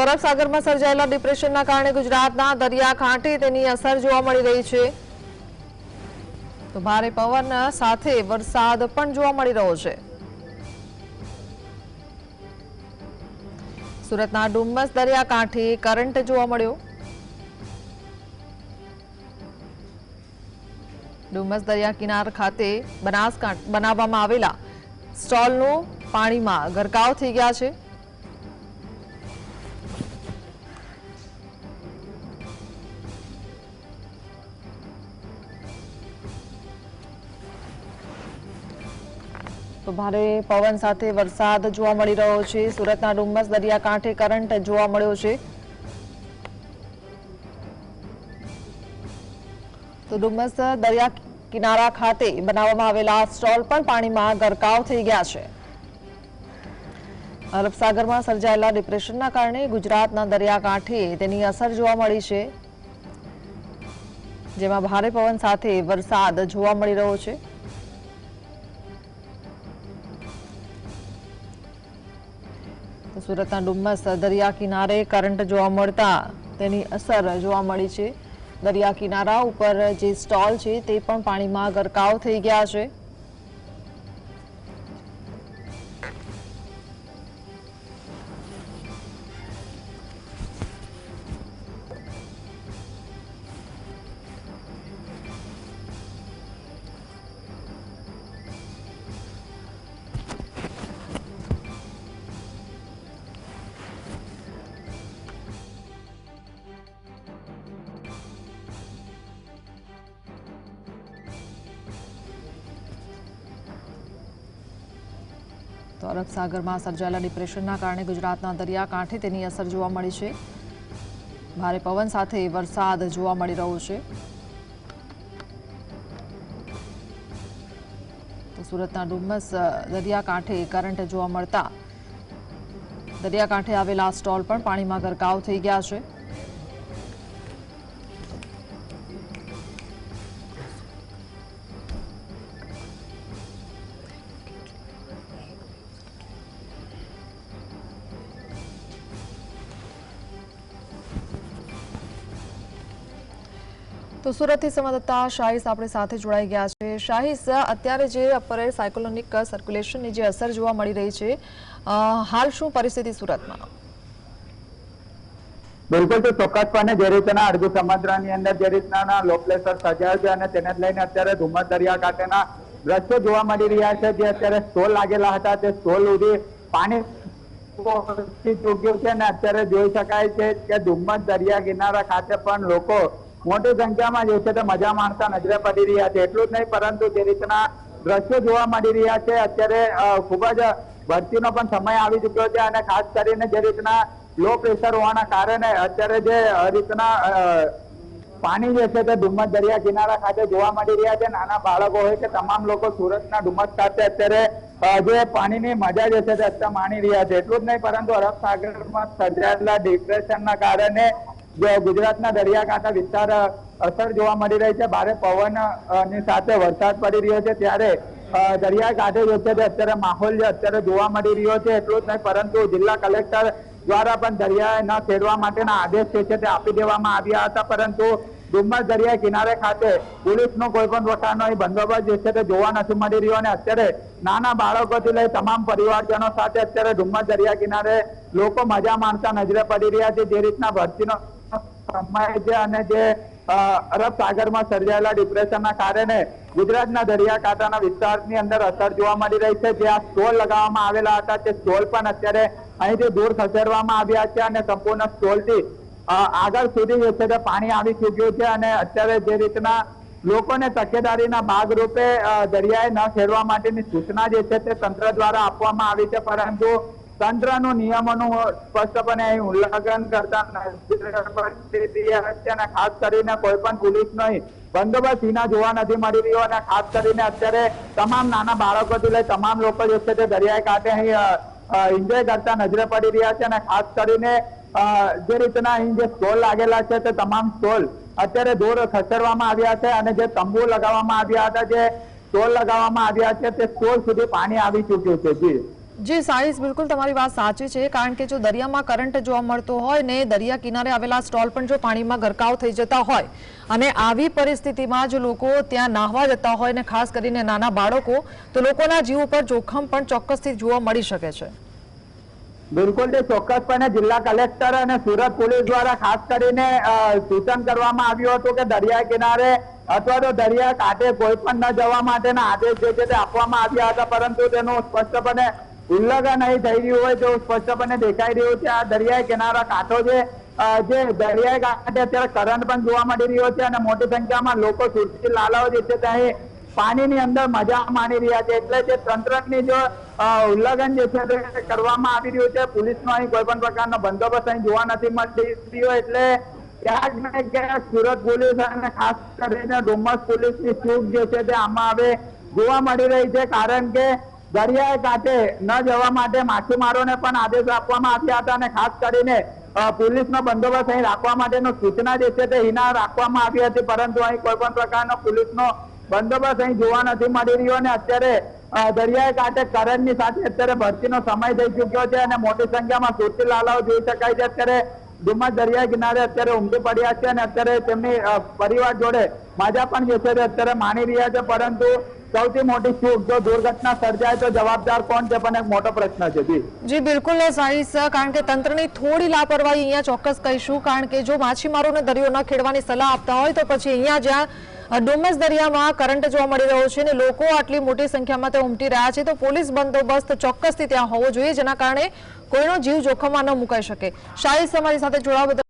અરબ સાગરમાં સર્જાયેલા ડિપ્રેશનના કારણે ગુજરાતના દરિયાકાંઠે તેની અસર જોવા મળી રહી છે. તો ભારે પવન સાથે વરસાદ પણ જોવા મળી રહ્યો છે. સુરતના ડુમ્મસ દરિયાકાંઠે કરંટ જોવા મળ્યો. ડુમ્મસ દરિયા કિનાર ખાતે બનાસકાંઠ બનાવવામાં આવેલા સ્ટોલનું પાણીમાં ગરકાવ થઈ ગયા છે. તો ભારે પવન સાથે વરસાદ જોવા મળી રહ્યો છે. સુરતના ડુમ્મસ દરિયાકાંઠે કરંટ જોવા મળ્યો છે. તો ડુમ્મસ દરિયા કિનારા ખાતે બનાવવામાં આવેલા સ્ટોલ પણ પાણીમાં ગરકાવ થઈ ગયા છે. અરબસાગરમાં સર્જાયેલા ડિપ્રેશનના કારણે ગુજરાતના દરિયાકાંઠે તેની અસર જોવા મળી છે. જેમાં ભારે પવન સાથે વરસાદ જોવા મળી રહ્યો છે. સુરતના ડુમ્મસ દરિયા કિનારે કરંટ જોવા મળતા તેની અસર જોવા મળી છે. દરિયા કિનારા ઉપર જે સ્ટોલ છે તે પણ પાણીમાં ગરકાવ થઈ ગયા છે. તો અરબ સાગરમાં સર્જાયેલા ડિપ્રેશનના કારણે ગુજરાતના દરિયાકાંઠે તેની અસર જોવા મળી છે. ભારે પવન સાથે વરસાદ જોવા મળી રહ્યો છે. તો સુરતના ડુમ્મસ દરિયાકાંઠે કરંટ જોવા મળતા દરિયાકાંઠે આવેલા સ્ટોલ પણ પાણીમાં ગરકાવ થઈ ગયા છે. તો સુરતથી સંવાદદાતા શાહીસ આપણે સાથે જોડાઈ ગયા છે. શાહીસ અત્યારે જે અપરે સાયકોલોનિક સર્ક્યુલેશનની જે અસર જોવા મળી રહી છે હાલ શું પરિસ્થિતિ સુરતમાં? બિલકુલ, તો ચોક્કસપણે જે રીતના અરબી સમુદ્રની અંદર જે રીતના લો પ્રેશર સર્જાયું છે અને તેને લઈને અત્યારે ધુમ્મસ દરિયા કાંઠેના દ્રશ્યો જોવા મળી રહ્યા છે. જે અત્યારે સ્ટોલ લાગેલા હતા, તે સ્ટોલ સુધી પાણી ચૂક્યું છે અને અત્યારે જોઈ શકાય છે કે ધુમ્મસ દરિયા કિનારા ખાતે પણ લોકો મોટી સંખ્યામાં જે છે તે મજા માણતા નજરે પડી રહ્યા છે. એટલું જ નહીં, પરંતુ જે રીતના દ્રશ્યો જોવા મળી રહ્યા છે, અત્યારે ખૂબ જ ભરતીનો પણ સમય આવી ચૂક્યો છે અને ખાસ કરીને જે રીતના લો પ્રેશર હોવાના કારણે અત્યારે જે રીતના પાણી જે છે તે ડુમ્મસ દરિયા કિનારા ખાતે જોવા મળી રહ્યા છે. નાના બાળકો હોય કે તમામ લોકો સુરતના ડુમ્મસ ખાતે અત્યારે જે પાણીની મજા જે છે તે અત્યારે માણી રહ્યા છે. એટલું જ નહીં, પરંતુ અરબ સાગરમાં સર્જાયેલા ડિપ્રેશનના કારણે ગુજરાતના દરિયાકાંઠા વિસ્તાર અસર જોવા મળી રહી છે. ભારે પવનની સાથે વરસાદ પડી રહ્યો છે. ત્યારે દરિયાકાંઠે જે છે અત્યારે માહોલ જે અત્યારે જોવા મળી રહ્યો છે, એટલું જ નહીં, પરંતુ જિલ્લા કલેક્ટર દ્વારા પણ દરિયાએ ન ખેડવા માટેના આદેશ જે છે તે આપી દેવામાં આવ્યા હતા. પરંતુ ડુમ્મસ દરિયા કિનારે ખાતે પોલીસનો કોઈ પણ પ્રકારનો અહીં બંદોબસ્ત જે છે તે જોવા નથી મળી રહ્યો. અને અત્યારે નાના બાળકોથી લઈ તમામ પરિવારજનો સાથે અત્યારે ડુમ્મસ દરિયા કિનારે લોકો મજા માણતા નજરે પડી રહ્યા છે. જે રીતના ભરતીનો સમય અને સ્ટોલ લગાવવામાં સંપૂર્ણ સ્ટોલથી આગળ સુધી છે તે પાણી આવી ચૂક્યું છે અને અત્યારે જે રીતના લોકોને તકેદારીના ભાગરૂપે રૂપે દરિયાએ ન ખેડવા માટેની સૂચના જે છે તે તંત્ર દ્વારા આપવામાં આવી છે. પરંતુ તંત્રનું નિયમોનું સ્પષ્ટપણે ઉલ્લંઘન કરતા ખાસ કરીને કોઈ પણ પોલીસનો બંદોબસ્ત વિના જોવા નથી મળી રહ્યો અને ખાસ કરીને અત્યારે તમામ નાના બાળકોથી લઈ તમામ લોકો જે છે તે દરિયાઈ કાંઠે અહીં એન્જોય કરતા નજરે પડી રહ્યા છે અને ખાસ કરીને જે રીતના અહીં જે સ્ટોલ લાગેલા છે તે તમામ સ્ટોલ અત્યારે દૂર ખસેડવામાં આવ્યા છે અને જે તંબુ લગાવવામાં આવ્યા હતા, જે સ્ટોલ લગાવવામાં આવ્યા છે તે સ્ટોલ સુધી પાણી આવી ચૂક્યું છે. જી. જી સાહિસ બિલકુલ તમારી વાત સાચી છે, કારણ કે જો દરિયામાં કરંટ જોવા મળતો હોય ને દરિયા કિનારે આવેલા સ્ટોલ પણ જો પાણીમાં ગરકાવ થઈ જતા હોય અને આવી પરિસ્થિતિમાં જો લોકો ત્યાં નાહવા જતા હોય ને ખાસ કરીને નાના બાળકો, તો લોકોના જીવ ઉપર જોખમ પણ ચોક્કસથી જોવા મળી શકે છે. બિલકુલ તે ચોક્કસપણે જિલ્લા કલેક્ટર અને સુરત પોલીસ દ્વારા ખાસ કરીને સૂચન કરવામાં આવ્યું હતું કે દરિયા કિનારે અથવા તો દરિયા કાંઠે કોઈ પણ ન જવા માટેના આદેશ જે છે તે આપવામાં આવ્યા હતા, પરંતુ તેનું સ્પષ્ટપણે ઉલ્લંઘન અહીં થઈ રહ્યું હોય તેવું સ્પષ્ટપણે દેખાઈ રહ્યું છે. આ દરિયાઈ કિનારા કાંઠો છે. જે દરિયાઈ કાંઠે અત્યારે કરંટ પણ જોવા મળી રહ્યો છે અને મોટી સંખ્યામાં લોકો સુરતી લાલાઓ જે છે તે પાણીની અંદર મજા માણી રહ્યા છે. એટલે જે તંત્રની જો ઉલ્લંઘન જે છે તે કરવામાં આવી રહ્યું છે. પોલીસનો અહીં કોઈ પણ પ્રકારનો બંદોબસ્ત અહીં જોવા નથી મળી રહ્યો. એટલે ક્યાંક ને ક્યાંક સુરત પોલીસ અને ખાસ કરીને ડુમસ પોલીસની ચૂક જે છે તે આમાં હવે જોવા મળી રહી છે. કારણ કે દરિયાએ કાંઠે ન જવા માટે માછીમારોને પણ આદેશ આપવામાં આવ્યા હતા અને ખાસ કરીને પોલીસનો બંદોબસ્ત અહીં રાખવા માટેનો સૂચના જે છે તે હિના રાખવામાં આવી હતી, પરંતુ અહીં કોઈ પણ પ્રકારનો પોલીસનો બંદોબસ્ત અહીં જોવા નથી મળી રહ્યો અને અત્યારે દરિયાએ કાંઠે કરંટની સાથે અત્યારે ભરતીનો સમય થઈ ચુક્યો છે અને મોટી સંખ્યામાં સુરતી લાલાઓ જોઈ શકાય છે. અત્યારે ડુમસ દરિયા કિનારે અત્યારે ઉમટી પડ્યા છે અને અત્યારે તેમની પરિવાર જોડે મજા પણ જે છે અત્યારે માણી રહ્યા છે, પરંતુ સૌથી મોટી ચૂક, જો દુર્ઘટના સર્જાય તો જવાબદાર કોણ છે? પણ એક મોટો પ્રશ્ન છે, જી. જી, બિલકુલ સાઈસ કારણ કે તંત્રની થોડી લાપરવાહી અહીંયા ચોક્કસ કહીશું, કારણ કે જો માછીમારોને દરિયો ન ખેડવાની સલાહ આપતા હોય, તો પછી અહીંયા જ્યાં ડુમસ દરિયામાં કરંટ જોવા મળી રહ્યો છે અને લોકો આટલી મોટી સંખ્યામાં તે ઉમટી રહ્યા છે, તો પોલીસ બંદોબસ્ત ચોક્કસથી ત્યાં હોવો જોઈએ, જેના કારણે કોઈનો જીવ જોખમમાં ન મુકાઈ શકે. શાહિદ તમારી સાથે જોડાવા